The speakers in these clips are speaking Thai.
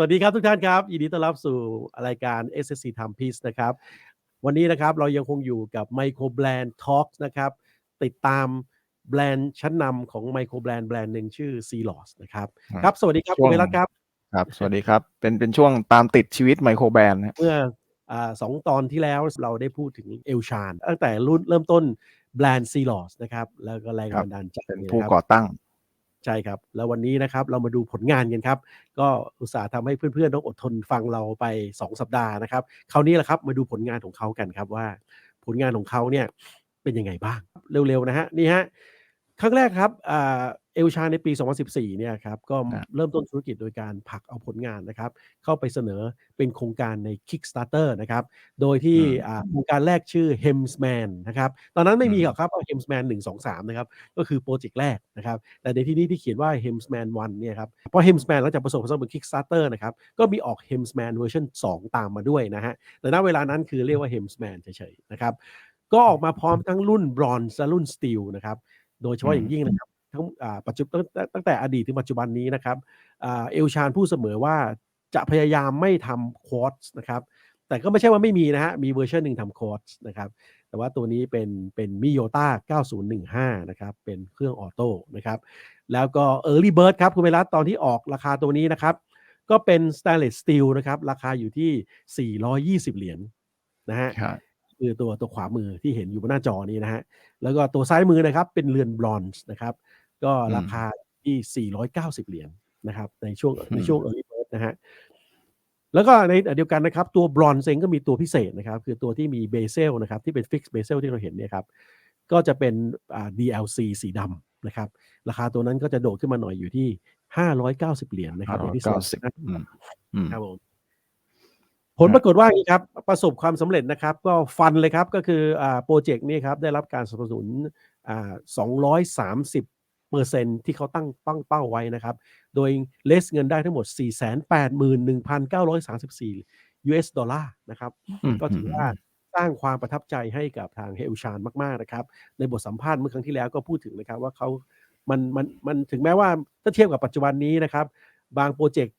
วัสดีครับทุกท่านครับ ยินดีต้อนรับสู่รายการ SSC Time Piece นะครับ วันนี้นะครับเรายังคงอยู่กับ Micro Brand Talks นะครับ ติดตามแบรนด์ชั้นนำของ Micro Brand แบรนด์หนึ่งชื่อ c l o s นะครับ ครับครับสวัสดีครับช่วคุงณวิรัตครับ ครับ สวัสดีครับ เป็นเป็นช่วงตามติดชีวิตไมโครแบรนด์นะเมื่ออ่าสองตอนที่แล้วเราได้พูดถึงเอลชานตั้งแต่รุ่นเริ่มต้นแบรนด์ c l o s นะครับ แล้วก็แรงบันดาลใจเป็นนะผู้ครับก่อตั้ง ใช่ครับ แล้ววันนี้นะครับเรามาดูผลงานกันครับ ก็อุตส่าห์ทำให้เพื่อนๆ ต้องอดทนฟังเราไป 2 สัปดาห์นะครับ คราวนี้แหละครับมาดูผลงานของเขากันครับว่า ผลงานของเขาเนี่ยเป็นยังไงบ้าง เร็วๆนะฮะนี่ฮะ ครั้งแรกครับอ่าเอลชาในปี 2014 เนี่ยครับก็ครับเริ่มต้นธุรกิจโดยการผลักเอาผลงานนะครับ เข้าไปเสนอเป็นโครงการใน Kickstarter นะครับ โดยที่อืมอ่าโครงการแรกชื่อ Hemsman นะครับ ตอนนั้นไม่มีอืมหรอกครับว่า Hemsman 1 2 3 นะครับ ก็คือโปรเจกต์แรกนะครับ แต่ในที่นี้ที่เขียนว่า Hemsman 1 เนี่ยครับเพราะ Hemsman หลังจากประสบความสำเร็จบน Kickstarter นะครับ ก็มีออก Hemsman เวอร์ชัน2 ตามมาด้วยนะฮะ แต่ณเวลานั้นคือเรียกว่า Hemsman เฉยๆนะครับ ก็ออกมาพร้อมทั้งรุ่น Bronze และรุ่น Steel นะครับ โดยเฉพาะอย่างยิ่งนะครับทั้งอ่าปัจจุบันตั้งตั้งแต่อดีตถึงปัจจุบันนี้นะครับอ่าเอลชานพูดเสมอว่าจะพยายามไม่ทำควอตส์นะครับ แต่ก็ไม่ใช่ว่าไม่มีนะฮะ มีเวอร์ชันหนึ่งทำควอตส์นะครับ แต่ว่าตัวนี้เป็นเป็นมิโยต้า9015 นะครับ เป็นเครื่องออโต้นะครับ แล้วก็ Early Bird ครับ คุณเวรัตตอนที่ออกราคาตัวนี้นะครับ ก็เป็น Stainless Steel นะครับ ราคาอยู่ที่ 420 เหรียญนะฮะ ครับคือตัวตัวขวามือที่เห็นอยู่บนหน้าจอนี้นะฮะ แล้วก็ตัวซ้ายมือนะครับเป็นเรือนบรอนซ์นะครับ ก็ราคาที่ 490 เหรียญนะครับ ในช่วงในช่วง early bird นะฮะ แล้วก็ในขณะเดียวกันนะครับ ตัวบรอนซ์เองก็มีตัวพิเศษนะครับ คือตัวที่มีเบเซลนะครับ ที่เป็นฟิกซ์เบเซลที่เราเห็นเนี่ยครับ ก็จะเป็นอ่า DLC สีดำนะครับ ราคาตัวนั้นก็จะโดดขึ้นมาหน่อยอยู่ที่ 590 เหรียญนะครับอย่างที่สอง590อืมอืมครับผม ผลปรากฏว่าอย่างนี้ครับประสบความสำเร็จนะครับ ก็ฟันเลยครับก็คืออ่าโปรเจกต์นี้ครับได้รับการสนับสนุนอ่า230เปอร์เซ็นที่เขาตั้งตั้งเป้าไว้นะครับ โดยเลสเงินได้ทั้งหมด 481,934 US ดอลลาร์นะครับอืมก็ถือว่าสร้างความประทับใจให้กับทางเฮลชานมาก ๆ นะครับ ในบทสัมภาษณ์เมื่อครั้งที่แล้วก็พูดถึงนะครับว่าเขามันมันมันถึงแม้ว่าถ้าเทียบกับปัจจุบันนี้นะครับ บางโปรเจกต์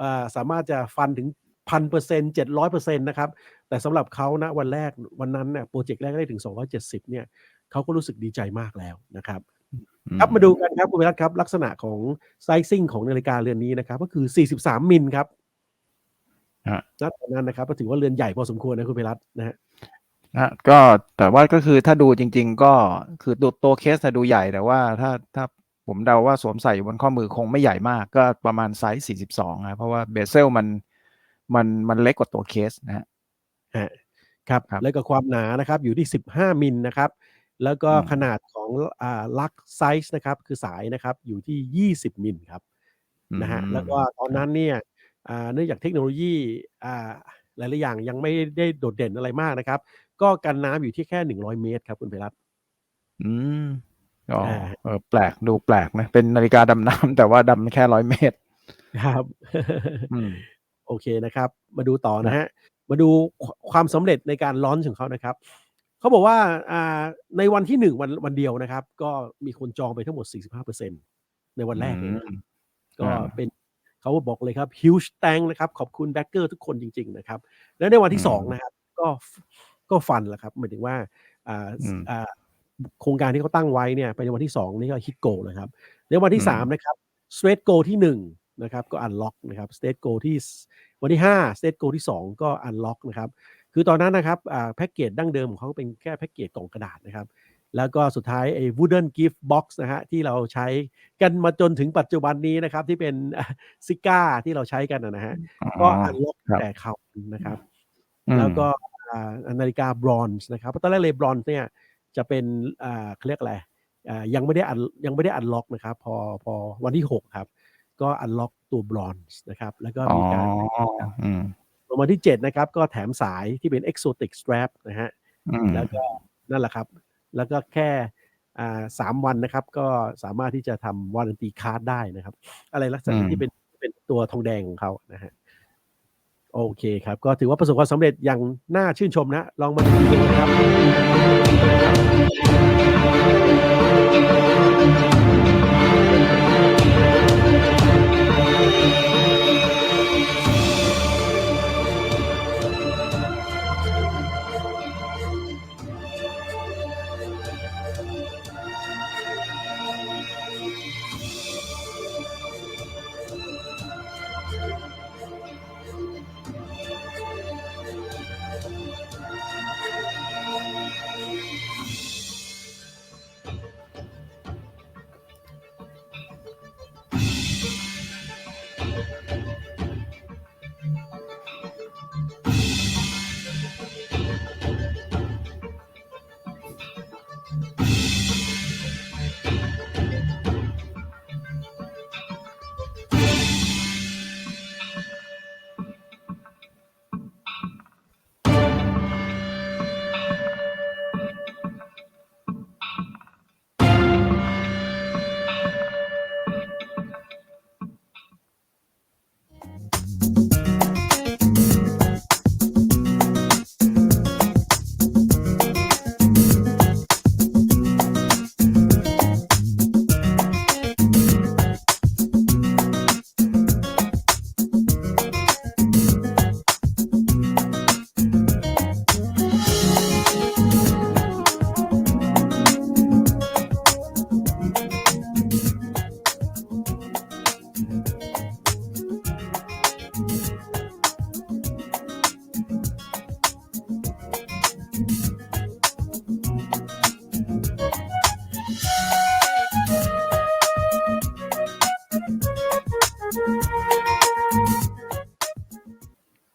อ่าสามารถจะฟันถึง พันเปอร์เซ็นต์เจ็ดร้อยเปอร์เซ็นต์นะครับ แต่สำหรับเขานะวันแรกวันนั้นเนี่ยโปรเจกต์แรกได้ถึง270เนี่ยเขาก็รู้สึกดีใจมากแล้วนะครับ ครับมาดูกันครับคุณวิรัตครับ ลักษณะของไซซิ่งของนาฬิกาเรือนนี้นะครับ ก็คือ43มิลครับฮะณตอนนั้นนะครับก็ถือว่าเรือนใหญ่พอสมควรนะคุณวิรัตนะฮะนะก็แต่ว่าก็คือถ้าดูจริง ๆ ก็คือตัวตัวเคสนะดูใหญ่แต่ว่าถ้าถ้าผมเดาว่าสวมใส่อยู่บนข้อมือคงไม่ใหญ่มากก็ประมาณไซส์ 42นะเพราะว่าเบเซลมัน มันมันเล็กกว่าตัวเคสนะฮะฮะครับครับแล้วก็ความหนานะครับอยู่ที่ 15 มิลนะครับ แล้วก็อืมขนาดของอ่าลักไซส์นะครับ คือสายนะครับอยู่ที่ 20 มิลครับนะฮะอืมแล้วก็ตอนนั้นเนี่ยอ่าเนื่องจากเทคโนโลยีอ่าหลาย ๆ อย่างยังไม่ได้โดดเด่นอะไรมากนะครับ ก็กันน้ำอยู่ที่แค่ 100 เมตรครับคุณไพรัตน์อืมอ๋ออ่าเออแปลกดูแปลกนะ เป็นนาฬิกาดำน้ำแต่ว่าดำแค่ร้อยเมตร ครับ อืมโอเคนะครับ มาดูต่อนะฮะ มาดูควความสำเร็จในการลอนช์ของเขานะครับ เขาบอกว่าอ่าในวันที่หนึ่งวันวันเดียวนะครับ ก็มีคนจองไปทั้งหมด 45%ในวันแรกเลยนะครับก็อ่าเป็นเขาบอกเลยครับ huge thank นะครับ ขอบคุณแบ็กเกอร์ทุกคนจริง ๆ นะครับ แล้วในวันที่อืมสองนะครับ ก็ก็ฟันแหละครับหมายถึงว่าอ่าอืมอ่าโครงการที่เขาตั้งไว้เนี่ยไปในวันที่สองนี่ก็ฮิตโกนะครับ ในวันที่อืมสามนะครับ straight go ที่หนึ่ง นะครับก็ unlock นะครับ straight go ที่สวันที่ห้า straight go ที่สองก็ unlock นะครับคือตอนนั้นนะครับอ่าแพ็กเกจดั้งเดิมของเขาเป็นแค่แพ็กเกจกล่องกระดาษนะครับแล้วก็สุดท้ายไอ้ wooden gift box นะฮะที่เราใช้กันมาจนถึงปัจจุบันนี้นะครับที่เป็นซิก้าที่เราใช้กันนะนะฮะก็อ๋ออันล็อกครับแต่เขานะครับอืมแล้วก็อ่านาฬิกาบรอนซ์นะครับเพราะตอนแรกเลยบรอนซ์เนี่ยจะเป็นอ่าเขาเรียกอะไรอ่ายังไม่ได้อันยังไม่ได้อันล็อกนะครับ พอพอวันที่ 6 ครับ ก็อันล็อกตัวบรอนซ์นะครับ แล้วก็อ๋อมีการอืมวันที่ 7 นะครับ ก็แถมสายที่เป็น exotic strap นะฮะอืมแล้วก็นั่นแหละครับ แล้วก็แค่อ่าสามวันนะครับ ก็สามารถที่จะทำวารันตีคาร์ดได้นะครับ อะไรลักษณะที่เป็นเป็นตัวทองแดงของเขานะฮะโอเคครับ ก็ถือว่าประสบความสำเร็จอย่างน่าชื่นชมนะ ลองมาดูกันนะครับ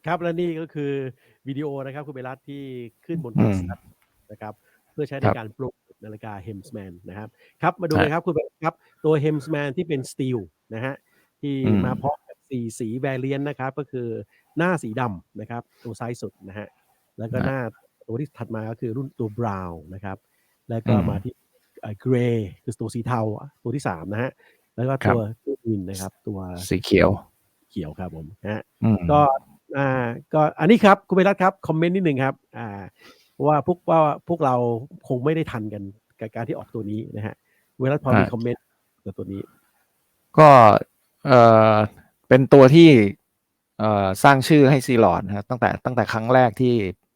ครับและนี่ก็คือวิดีโอนะครับคุณเบรัตที่ขึ้นบนอืม Kickstarter นะครับ เพื่อใช้ในครับการปลุกนาฬิกา Hemsman นะครับครับมาดูใช่เลยครับคุณเบรัตครับ ตัว Hemsman ที่เป็นสตีลนะฮะที่อืมมาพร้อมกับสีสีแวร i เ n t นะครับ ก็คือหน้าสีดำนะครับ ตัวซ้ายสุดนะฮะแล้วก็หน้าตัวที่ถัดมาก็คือรุ่นตัวบราวน์นะครับ แล้วก็มาที่เกรย์คือตัวสีเทาตัวที่สามนะฮะแล้วก็ตัวตัววินนะครับ ตัวสีเขียวเขียวครับผมนะฮะอืมก็ อ่าก็อันนี้ครับคุณเบรัตครับคอมเมนต์นิดหนึ่งครับอ่าเพราะว่าพวกว่าพวกเราคงไม่ได้ทันกันกับการที่ออกตัวนี้นะฮะคุณเบรัตพอมีอ่าคอมเมนต์กับตัวนี้ ก็เอ่อเป็นตัวที่เอ่อสร้างชื่อให้ซีลอดนะครับตั้งแต่ตั้งแต่ครั้งแรกที่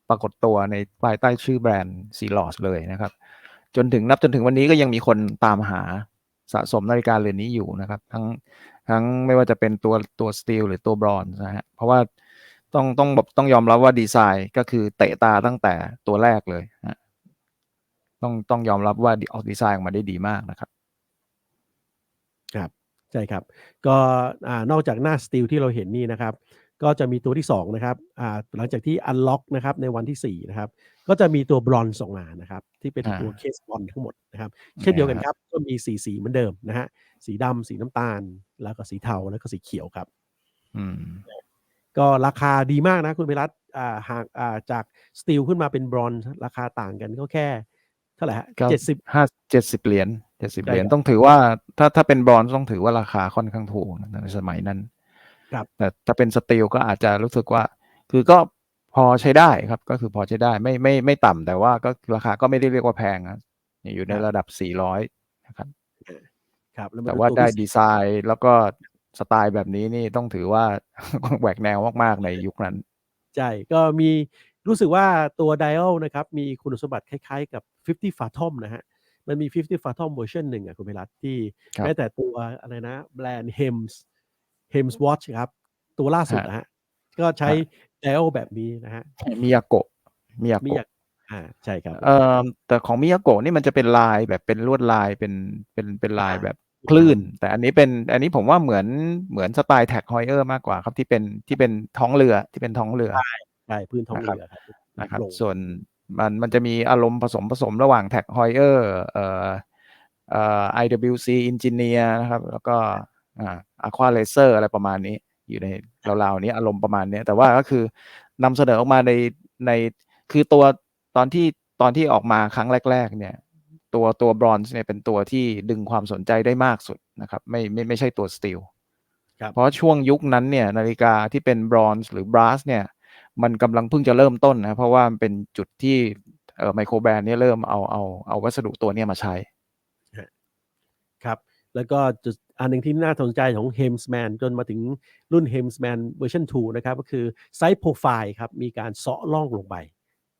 ปรากฏตัวในภายใต้ชื่อแบรนด์ซีลอดเลยนะครับ จนถึงนับจนถึงวันนี้ก็ยังมีคนตามหาสะสมนาฬิกาเรือนนี้อยู่นะครับ ทั้งทั้งไม่ว่าจะเป็นตัวตัวสตีลหรือตัวบรอนซ์นะฮะเพราะว่า ต้องต้องบอกต้องยอมรับว่าดีไซน์ก็คือเตะตาตั้งแต่ตัวแรกเลยนะต้องต้องยอมรับว่าออกดีไซน์ออกมาได้ดีมากนะครับ ครับใช่ครับก็อ่านอกจากหน้าสตีลที่เราเห็นนี่นะครับ ก็จะมีตัวที่สองนะครับอ่าหลังจากที่อันล็อกนะครับในวันที่สี่นะครับก็จะมีตัวบรอนซ์ออกมานะครับ ที่เป็นอ่าตัวเคสบอลทั้งหมดนะครับ เช่นเดียวกันครับ ก็มีสีสีเหมือนเดิมนะฮะสีดำสีน้ำตาล แล้วก็สีเทาแล้วก็สีเขียวครับ อืม ก็ราคาดีมากนะคุณพิรัตอ่าหากอ่าจากสตีลขึ้นมาเป็นบรอนซ์ราคาต่างกันก็แค่เท่าไหร่ฮะก็เจ็ดสิบห้าเจ็ดสิบเหรียญเจ็ดสิบใช่เหรียญครับต้องถือว่าถ้าถ้าเป็นบรอนซ์ต้องถือว่าราคาค่อนข้างถูกในสมัยนั้น ครับ แต่ถ้าเป็นสตีลก็อาจจะรู้สึกว่า คือก็พอใช้ได้ครับ ก็คือพอใช้ได้ไม่ไม่ไม่ต่ำแต่ว่าก็ราคาก็ไม่ได้เรียกว่าแพงนะอยู่ในระดับสี่ร้อยนะครับครับล้มแต่ว่าตัได้พิเศษดีไซน์แล้วก็ สไตล์แบบนี้นี่ต้องถือว่าแหวกแนวมาก ๆ ในยุคนั้น ใช่ ก็มีรู้สึกว่าตัว Dial นะครับ มีคุณสมบัติคล้าย ๆ กับ 50 Fathom นะฮะ มันมี 50 Fathom เวอร์ชันหนึ่งอะคุณเบรัตที่ครับแม้แต่ตัวอะไรนะ แบรนด์ Hems Hems Watch ครับ ตัวล่าสุดนะฮะ ก็ใช้ Dial แบบนี้นะฮะมิยาโกะมิยามีโกะอยากอ่าใช่ครับเอ่อแต่ของมิยาโกะนี่มันจะเป็นลายแบบเป็นลวดลายเป็นเป็นเป็นลายแบบ คลื่น แต่อันนี้เป็นอันนี้ผมว่าเหมือนเหมือนสไตล์แท็กฮอยเออร์มากกว่าครับที่เป็นที่เป็นท้องเรือที่เป็นท้องเรือใช่พื้นท้องนะครับเรือครับนะครับลงส่วนมันมันจะมีอารมณ์ผสมผสมระหว่างแท็กฮอยเออร์เอ่อเอ่อ IWC Engineer นะครับแล้วก็อ่า Aqua Laser อะไรประมาณนี้ อยู่ในราวๆนี้อารมณ์ประมาณเนี้ยแต่ว่าก็คือนำเสนอออกมาในในคือตัวตอนที่ตอนที่ออกมาครั้งแรก ๆ เนี่ย ตัวตัวบรอนซ์เนี่ยเป็นตัวที่ดึงความสนใจได้มากสุดนะครับไม่ไม่ไม่ใช่ตัวสตีลครับเพราะช่วงยุคนั้นเนี่ยนาฬิกาที่เป็นบรอนซ์หรือบราสเนี่ยมันกำลังเพิ่งจะเริ่มต้นนะเพราะว่ามันเป็นจุดที่เอ่อไมโครแบรนด์เนี่ยเริ่มเอาเอาเอาวัสดุตัวเนี้ยมาใช้ ครับ แล้วก็จุดอันหนึ่งที่น่าสนใจของ Hemsman จนมาถึงรุ่น Hemsman เวอร์ชัน2นะครับ ก็คือไซส์โปรไฟล์ครับ มีการเซาะล่องลงไป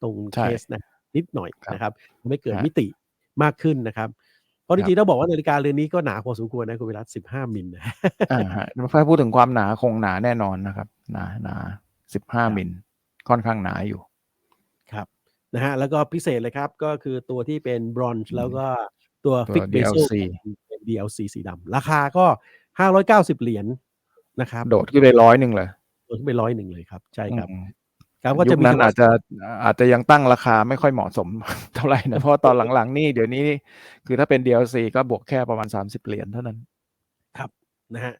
ตรงใช่เคสนะนิดหน่อยครับนะครับทำให้เกิดฮะมิติ มากขึ้นนะครับ เพราะจครัริงบๆต้องบอกว่านาฬิกาเรือนนี้ก็หนาพอสมควรนะคุณวิรัต15มิลนะอ่าฮะถ้าพูดถึงความหนาคงหนาแน่นอนนะครับ หนาหนาสิบห้าครับมิลค่อนข้างหนาอยู่ครับนะฮะแล้วก็พิเศษเลยครับก็คือตัวที่เป็นบรอนซ์อืมแล้วก็ตัวตัวฟิกเบโซ DLC เป็น DLC สีดำราคาก็590เหรียญนะครับ โดดขึ้นไปร้อยหนึ่งเลยโดดขึ้นไปร้อยหนึ่งเลยครับ ใช่ครับ อืมครับก็ยุจะคมีนั้นคำว่าอาจจะอาจจะยังตั้งราคาไม่ค่อยเหมาะสมเท่าไหร่นะเพราะว่าตอนหลังๆนี่เดี๋ยวนี้คือถ้าเป็น DLC ก็บวกแค่ประมาณ 30 เหรียญเท่านั้นนะฮะ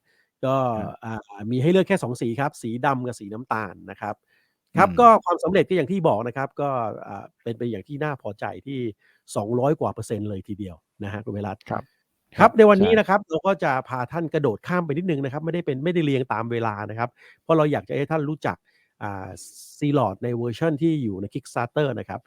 ก็ครับอ่ามีให้เลือกแค่ 2 สีครับ สีดำกับสีน้ำตาลนะครับ ครับอืมก็ความสำเร็จก็อย่างที่บอกนะครับ ก็อ่าเป็นไปอย่างที่น่าพอใจที่ 200 กว่าเปอร์เซ็นต์เลยทีเดียวนะฮะคุณเวรัตครับครับในวันนี้ใช่นะครับเราก็จะพาท่านกระโดดข้ามไปนิดนึงนะครับ ไม่ได้เป็นไม่ได้เรียงตามเวลานะครับ เพราะเราอยากจะให้ท่านรู้จักอ่า ซีลอดในเวอร์ชันที่อยู่ใน Kickstarter นะครับ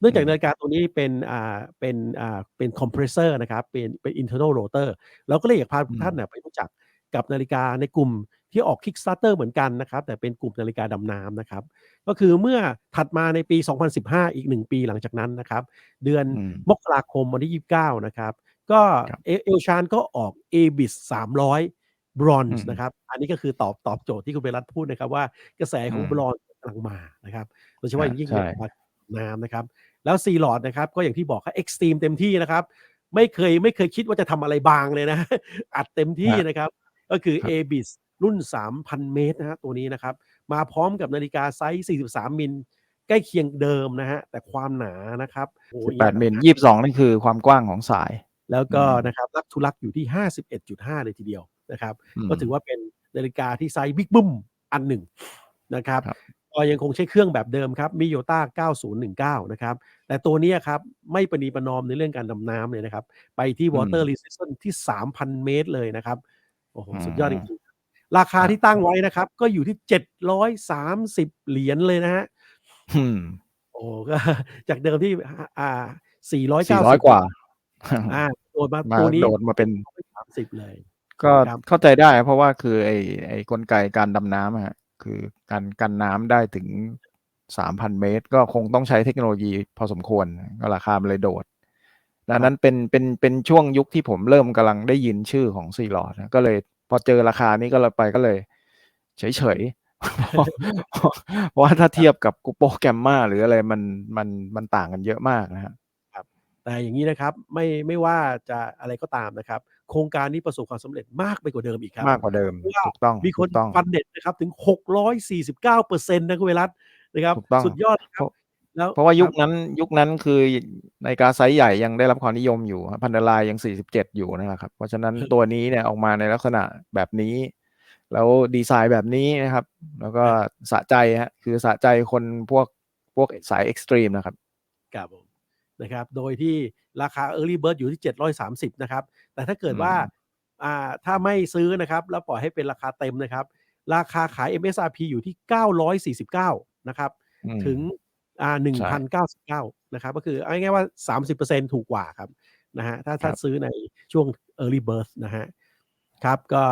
เนื่องจากนาฬิกาตัวนี้เป็นอ่าเป็นอ่าเป็นคอมเพรสเซอร์นะครับเป็นเป็น internal rotor เราก็เลยอยากพาทุกท่านเนี่ยไปรู้จักกับนาฬิกาในกลุ่มที่ออก Kickstarter เหมือนกันนะครับ แต่เป็นกลุ่มนาฬิกาดำน้ำนะครับ ก็คือเมื่อถัดมาในปี 2015 อีก 1 ปีหลังจากนั้นนะครับ เดือนอืมมกราคมวันที่ 29 นะครับ ก็ครับเอเอลชานก็ออก a b i s 300 บรอนซ์อืมนะครับ อันนี้ก็คือตอบตอบโจทย์ที่คุณเบรัตพูดนะครับ ว่ากระแสของอืมบรอนซ์กำลังมานะครับโดยเฉพาะอย่างยิ่งใช่ในตลาดน้ำนะครับ แล้วซีหลอดนะครับก็อย่างที่บอกครับเอ็กซ์ตรีมเต็มที่นะครับ ไม่เคยไม่เคยคิดว่าจะทำอะไรบางเลยนะ อัดเต็มที่นะครับ ก็คือครับ a b i s รุ่น 3,000 เมตรนะฮะตัวนี้นะครับ มาพร้อมกับนาฬิกาไซส์ 43 มิลใกล้เคียงเดิมนะฮะ แต่ความหนานะครับโอ้โห18มิลยี่สิบสองนี่คือความกว้างของสาย แล้วก็อืมนะครับลักทุลักอยู่ที่ 51.5 เลยทีเดียว นะครับมก็ถือว่าเป็นนาฬิกาที่ไซส์บิ๊กบึ้มอันหนึ่งนะครับครับก็ยังคงใช้เครื่องแบบเดิมครับมิโยต้า9019 นะครับ แต่ตัวเนี้ยครับ ไม่ประนีประนอมในเรื่องการดำน้ำเลยนะครับ ไปที่ water resistance ที่ 3,000 เมตรเลยนะครับ โอ้โห สุดยอดจริงๆราคาที่ตั้งไว้นะครับ ก็อยู่ที่ 730 เหรียญเลยนะฮะอืมโอ้ก็จากเดิมที่อ่า490สี่ร้อยกว่า อ่าโดนมามาตัวนี้โดดมาเป็น30เลย ก็ครับ เข้าใจได้ เพราะว่าคือไอ้ไอ้กลไกการดำน้ำอะฮะคือการกันน้ำได้ถึงสามพันเมตร ก็คงต้องใช้เทคโนโลยีพอสมควร ก็ราคามันเลยโดด ดังนั้นเป็นเป็นเป็นช่วงยุคที่ผมเริ่มกำลังได้ยินชื่อของซีลอดนะ ก็เลยพอเจอราคานี้ก็เลยไปก็เลยเฉยเฉยๆเพราะว่าถ้าเทียบกับกูโปแกมมาหรืออะไรมัน มัน มันต่างกันเยอะมากนะฮะแต่อย่างนี้นะครับ ไม่ ไม่ว่าจะอะไรก็ตามนะครับ โครงการนี้ประสบความสำเร็จมากไปกว่าเดิมอีกครับมากกว่าเดิมเพราะว่าถูกต้องมีคนถูกต้องฟันเด็ดนะครับถึง 649เปอร์เซ็นต์นะคุณเวรัตนะครับถูกต้องสุดยอดครับแล้วเพราะว่ายุคครับนั้นยุคนั้นคือนาฬิกาไซส์ใหญ่ยังได้รับความนิยมอยู่พันดลายยัง 47 อยู่นะครับ เพราะฉะนั้นตัวนี้เนี่ยออกมาในลักษณะแบบนี้ แล้วดีไซน์แบบนี้นะครับ แล้วก็สะใจฮะคือสะใจคนพวกพวกสายเอ็กซ์ตรีมนะครับครับผม นะครับ โดยที่ราคา Early Bird อยู่ที่ 730 นะครับ แต่ถ้าเกิดว่าอืมอ่าถ้าไม่ซื้อนะครับ แล้วปล่อยให้เป็นราคาเต็มนะครับ ราคาขาย MSRP อยู่ที่ 949 นะครับอืมถึงอ่าใช่1,099 นะครับ ก็คือเอาง่ายๆว่า 30%ถูกกว่าครับนะฮะถ้าถ้าครับซื้อในช่วง Early Birth นะฮะครับก็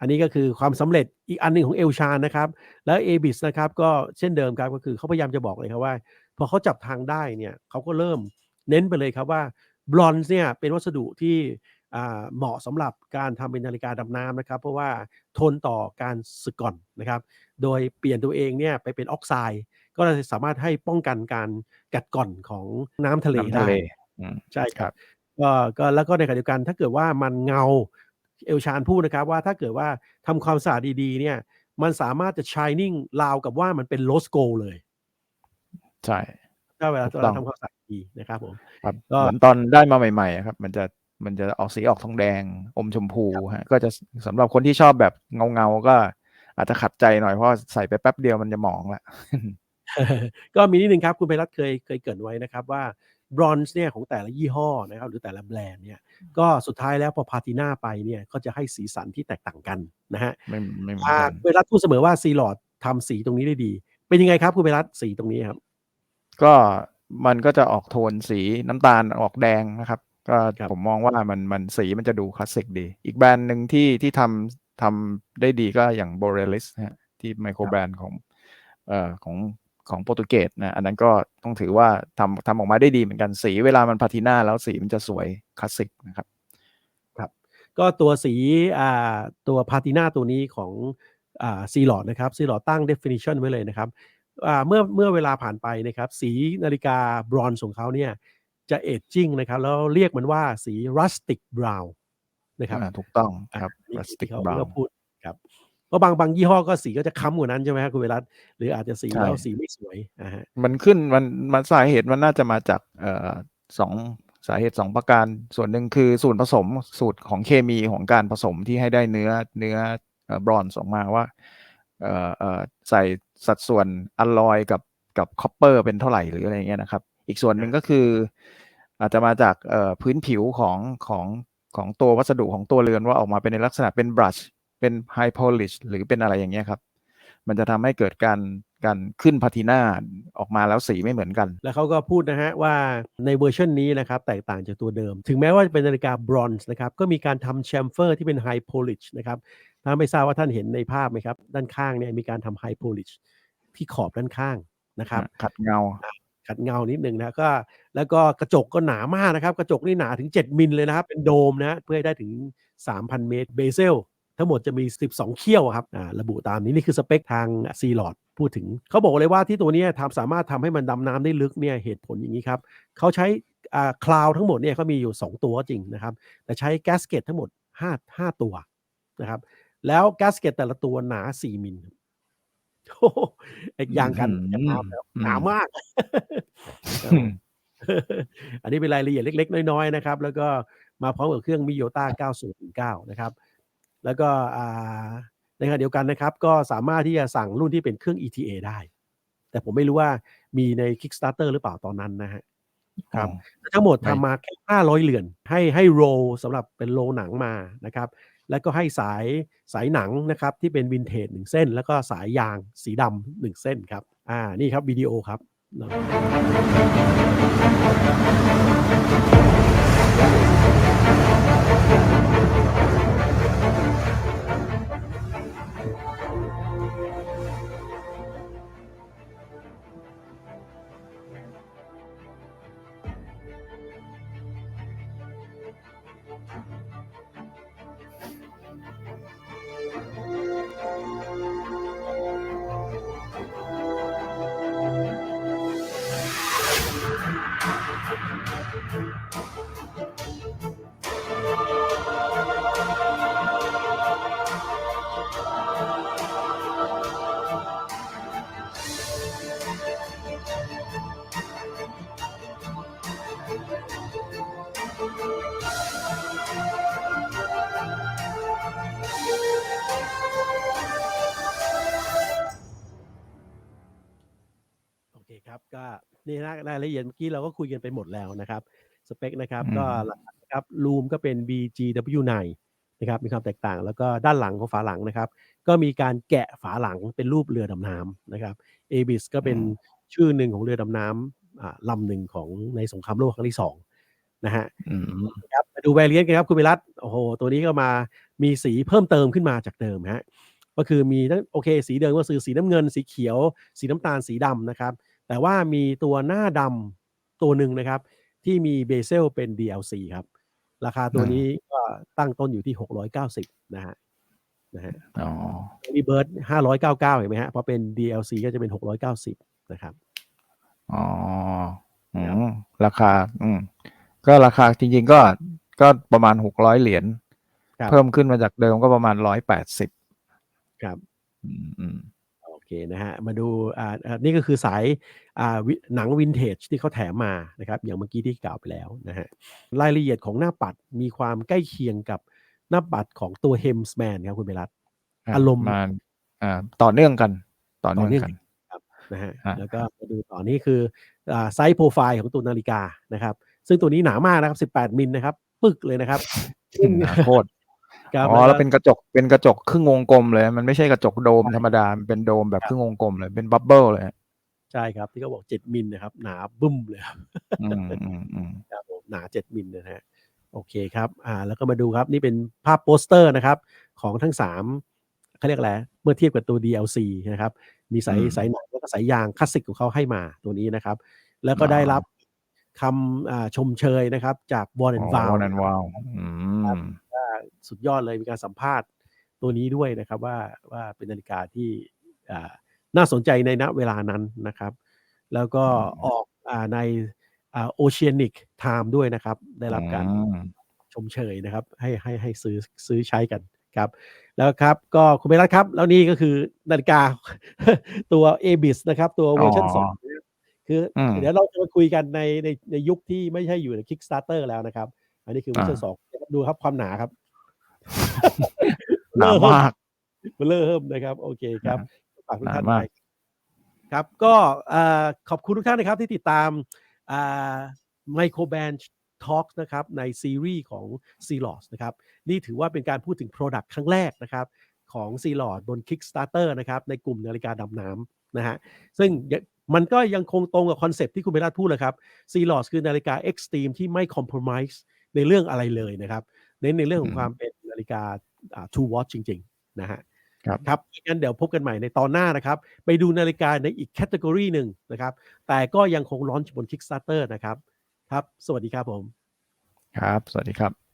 อันนี้ก็คือความสำเร็จอีกอันหนึ่งของเอลชานนะครับ แล้ว a b i s นะครับก็เช่นเดิมครับก็คือเขาพยายามจะบอกเลยครับว่า พอเขาจับทางได้เนี่ยเขาก็เริ่มเน้นไปเลยครับว่าบรอนซ์เนี่ยเป็นวัสดุที่อ่าเหมาะสำหรับการทำเป็นนาฬิกาดำน้ำนะครับ เพราะว่าทนต่อการสึกก่อนนะครับ โดยเปลี่ยนตัวเองเนี่ยไปเป็นออกไซด์ ก็จะสามารถให้ป้องกันการกัดก่อนของน้ำทะเลน้ำได้ทะเลอืมใช่คครัรับบก็ก็แล้วก็ในขณะเดียวกันถ้าเกิดว่ามันเงาเอลชานพูดนะครับว่าถ้าเกิดว่าทำความสะอาดดีๆเนี่ยมันสามารถจะ shining ราวกับว่ามันเป็น rose gold เลย ใช่ถ้าเวลาถูกเราต้องทำความสะอาดดีนะครับผมครับก็เหมือนตอนได้มาใหม่ๆอะครับ มันจะมันจะออกสีออกทองแดง อมชมพูฮะก็จะสำหรับคนที่ชอบแบบเงาเงาๆก็อาจจะขัดใจหน่อยเพราะว่าใส่ไปแป๊บเดียวมันจะหมองละก็มีนิดนึงครับ คุณไพรัตน์เคยเคยเกริดไว้นะครับว่าบรอนซ์เนี่ยของแต่ละยี่ห้อนะครับหรือแต่ละแบรนด์เนี่ยก็สุดท้ายแล้วพอพาติน่าไปเนี่ยก็จะให้สีสันที่แตกต่างกันนะฮะไม่ไม่เหมือนอ่ากันคุณไพรัตน์พูดเสมอว่าซีลอดทำสีตรงนี้ได้ดี เป็นยังไงครับคุณไพรัตน์สีตรงนี้ครับ ก็มันก็จะออกโทนสีน้ำตาลออกแดงนะครับ ก็ครับผมมองว่ามันมันสีมันจะดูคลาสสิกดี อีกแบรนด์หนึ่งที่ที่ทำทำได้ดีก็อย่าง Borealis นะฮะที่ไมโครแบรนด์ของเอ่อของของโปรตุเกสนะอันนั้นก็ต้องถือว่าทำทำออกมาได้ดีเหมือนกันสีเวลามันพาติน่าแล้วสีมันจะสวยคลาสสิกนะครับก็ตัวสีอ่าตัวพาติน่าตัวนี้ของอ่าซีลอดนะครับซีลอดตั้ง definition ไว้เลยนะครับอ่า เมื่อเมื่อเวลาผ่านไปนะครับ สีนาฬิกาบรอนซ์ของเขาเนี่ยจะเอจจิ้งนะครับ แล้วเรียกมันว่าสี rustic brown นะครับอ่าถูกต้องอะครับนี่พลาสติกที่เขาบราวที่เขาพูดครับเพราะบางบางยี่ห้อก็สีก็จะค้ำกว่านั้นใช่ไหมครับคุณเวรัตหรืออาจจะสีใช่แล้วสีไม่สวยอ่าฮะมันขึ้นมันมันสาเหตุมันน่าจะมาจากเอ่อสองสาเหตุสองประการ ส่วนหนึ่งคือสูตรผสมสูตรของเคมีของการผสมที่ให้ได้เนื้อเนื้อบรอนซ์ออกมาว่าเอ่อเอ่อ ใส่สัดส่วนอลลอยกับกับคอปเปอร์เป็นเท่าไหร่หรืออะไรเงี้ยนะครับ อีกส่วนหนึ่งก็คือ อาจจะมาจากเอ่อพื้นผิวของของของตัววัสดุของตัวเรือนว่าออกมาเป็นในลักษณะเป็นบรัชเป็นไฮโพลิชหรือเป็นอะไรอย่างเงี้ยครับ มันจะทำให้เกิดการการขึ้นพาติน่าออกมาแล้วสีไม่เหมือนกัน แล้วเขาก็พูดนะฮะว่าในเวอร์ชันนี้นะครับแตกต่างจากตัวเดิม ถึงแม้ว่าจะเป็นนาฬิกาบรอนซ์นะครับก็มีการทำแชมเฟอร์ที่เป็นไฮโพลิชนะครับ ถ้าไม่ทราบว่าท่านเห็นในภาพไหมครับ ด้านข้างเนี่ยมีการทำไฮโพลิชที่ขอบด้านข้างนะครับขัดเงาขัดเงานิดนึงนะก็แล้วก็กระจกก็หนามากนะครับ กระจกนี่หนาถึง 7 มิลเลยนะครับ เป็นโดมนะเพื่อให้ได้ถึง 3,000 เมตรเบเซลทั้งหมดจะมี 12 เขี้ยวครับอ่าระบุตามนี้นี่คือสเปคทางซีลอดพูดถึง เขาบอกเลยว่าที่ตัวเนี้ยทำสามารถทำให้มันดำน้ำได้ลึกเนี่ยเหตุผลอย่างนี้ครับ เขาใช้อ่าคลาวทั้งหมดเนี่ยเขามีอยู่ 2 ตัวก็จริงนะครับ แต่ใช้แกสเกตทั้งหมด 5 5 ตัวนะครับ แล้วแกสเกตแต่ละตัวหนา4มิลโอ้โหไอ้ยางกันอื้อหือกันน้ำแล้วอืมหนามากครับผมอันนี้เป็นรายละเอียดเล็ก ๆ น้อย ๆ นะครับ แล้วก็มาพร้อมกับเครื่องมิโยต้า90.9นะครับ แล้วก็อ่าในขณะเดียวกันนะครับ ก็สามารถที่จะสั่งรุ่นที่เป็นเครื่อง ETA ได้ แต่ผมไม่รู้ว่ามีใน Kickstarter หรือเปล่าตอนนั้นนะฮะครับทั้งหมดไม่ทำมาแค่500 เหรียญให้ให้โรลสำหรับเป็นโรลหนังมานะครับ แล้วก็ให้สายสายหนังนะครับที่เป็นวินเทจหนึ่งเส้น แล้วก็สายยางสีดำหนึ่งเส้นครับอ่านี่ครับวิดีโอครับโอ เคครับก็นี่นะรายละเอียดเมื่อกี้เราก็คุยกันไปหมดแล้วนะครับสเปคนะครับอืมก็หลักๆนะครับรูมก็เป็น BGW9 นะครับมีความแตกต่างแล้วก็ด้านหลังของฝาหลังนะครับ ก็มีการแกะฝาหลังเป็นรูปเรือดำน้ำนะครับ Abis ก็เป็นชื่อหนึ่งของเรือดำน้ำอ่าลำหนึ่งของในสงครามโลกครั้งที่สองนะฮะอืมครับมาดูแวรเลียนกันครับคุณวิรัตโอ้โหตัวนี้ก็มามีสีเพิ่มเติมขึ้นมาจากเดิมฮะก็คือมีทั้งโอเค สีเดิมก็คือสีน้ำเงิน สีเขียว สีน้ำตาลสีดำนะครับ แต่ว่ามีตัวหน้าดำตัวหนึ่งนะครับ ที่มีเบเซลเป็น DLC ครับ ราคาตัวนี้ก็ตั้งต้นอยู่ที่ 690 นะฮะนะฮะอ๋อรีเบิร์ด599 เห็นไหมฮะพอเป็น DLC ก็จะเป็น 690 นะครับอ๋ออืครับมราคา อืม ก็ราคาจริง ๆ ก็ก็ประมาณหกร้อยเหรียญครับเพิ่มขึ้นมาจากเดิมก็ประมาณร้อยแปดสิบครับ อืมอืมโอ เคนะฮะมาดูอ่าอ่านี่ก็คือสายอ่าวิหนังวินเทจที่เขาแถมมานะครับอย่างเมื่อกี้ที่กล่าวไปแล้วนะฮะรายละเอียดของหน้าปัดมีความใกล้เคียงกับหน้าปัดของตัวเฮมส์แมนครับคุณเบรัตะอารมณ์มาอ่าต่อเนื่องกันต่อต่อเนื่องเนื่องกันครับนะฮะฮะแล้วก็มาดูต่อนี้คืออ่าไซส์โปรไฟล์ของตัวนาฬิกานะครับ ซึ่งตัวนี้หนามากนะครับ 18 มิลนะครับ ปึกเลยนะครับซึ่งหนาโคตรครับ อ๋อแล้วก็เป็นกระจกเป็นกระจกครึ่งวงกลมเลย มันไม่ใช่กระจกโดมธรรมดามันเป็นโดมแบบครึ่งวงกลมเลยเป็นบับเบิลเลยใช่ครับที่เขาบอก7มิลนะครับ หนาบึ้มเลยครับอืมอืมอืมครับผมหนา7มิลนะฮะโอเคครับ อ่า แล้วก็มาดูครับ นี่เป็นภาพโปสเตอร์นะครับ ของทั้ง3เขาเรียกอะไรเมื่อเทียบกับตัว DLC นะครับ มีสายอืมสายหนังแล้วก็สายยางคลาสสิกของเขาให้มาตัวนี้นะครับ แล้วก็อ๋อได้รับคำอ่าชมเชยนะครับ จากวอร์เรนวาวอนันวาวอืม สุดยอดเลยมีการสัมภาษณ์ตัวนี้ด้วยนะครับว่าว่าเป็นนาฬิกาที่อ่าน่าสนใจในณเวลานั้นนะครับ แล้วก็อืมออกอาในโอเชียนิกไทม์ด้วยนะครับ ได้รับการอืมชมเชยนะครับ ให้ให้ให้ซื้อซื้อใช้กันครับ แล้วครับก็คุณเบรัตครับ แล้วนี่ก็คือนาฬิกาตัว a b i s นะครับตัวเวอร์ชันอ๋อสองนะครับคืออมเดี๋ยวเราจะมาคุยกันในในในยุคที่ไม่ใช่อยู่ใน Kickstarter แล้วนะครับ อันนี้คือเวอร์ชันอ่าสองดูครับความหนาครับ หนามากเบลเลอร์เฮิมนะครับ โอเคครับฝากทุกท่านหนามากไว้ครับ ก็เอ่อขอบคุณทุกท่านนะครับที่ติดตามไมโครแบนทอ l k นะครับในซีรีส์ของ c l o s นะครับนี่ถือว่าเป็นการพูดถึง Product ครั้งแรกนะครับของ c l o s บน Kickstarter นะครับในกลุ่มนาฬิกาดำน้ำนะฮะซึ่งยังมันก็ยังคงตรงกับคอนเซปต์ที่คุณเบลาพูดเลยครับ c l o s คือนาฬิกา Extreme ที่ไม่ compromise ในเรื่องอะไรเลยนะครับ เน้นในเรื่องของอืมความเป็นนา ฬิกาอ่า True Watch จริง ๆ นะฮะครับครับงั้นเดี๋ยวพบกันใหม่ในตอนหน้านะครับ ไปดูนาฬิกาในอีกแคตตากรีหนึ่งนะครับ แต่ก็ยังคงร้อนบน Kickstarter นะครับ ครับ สวัสดีครับผม ครับ สวัสดีครับ